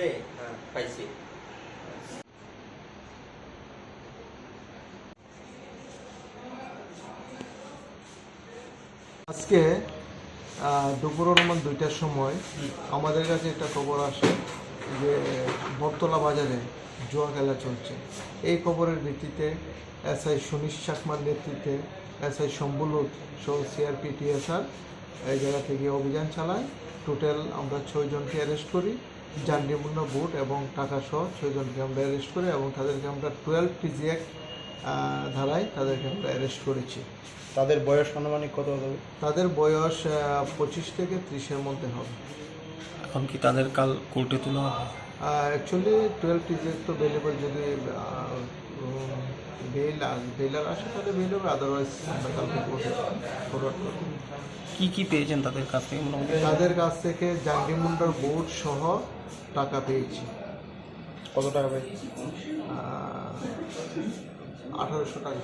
দিলে পাইছি। আজকে দুপুর অনুমান দুইটার সময় আমাদের কাছে একটা খবর আসে যে বটতলা বাজারে জুয়া খেলা চলছে। এই খবরের ভিত্তিতে এসআই সুনীশ চাকমার নেতৃত্বে এসআই শম্বুলুত সহ সিআরপি টিএসআর এই জায়গা থেকে অভিযান চালায়। টোটাল আমরা ছয়জনকে অ্যারেস্ট করি। জান্ডিমূল্য বুট এবং টাকা সহ ছয়জনকে আমরা অ্যারেস্ট করি এবং তাদেরকে আমরা টুয়েলভ টিজি অ্যাক্ট ধারায় তাদেরকে আমরা অ্যারেস্ট করেছি। তাদের বয়স আনুমানিক কত হবে? তাদের বয়স পঁচিশ থেকে ত্রিশের মধ্যে হবে। এখন কি তাদের কাল কোর্টে তোলা হবে? অ্যাকচুয়ালি টুয়েলভ টিজের তো বেলেবল যদি বেল বেলার আসে তাহলে বেল হবে আদারওয়াইজ আমরা কালকে কোর্টে ফরওয়ার্ড করব কি কি পেয়েছেন তাদের কাছ থেকে মোটামুটি? তাদের কাছ থেকে জাঙ্গিমুন্ডার বোর্ড সহ টাকা পেয়েছি। কত টাকা পেয়েছি আঠারোশো টাকা।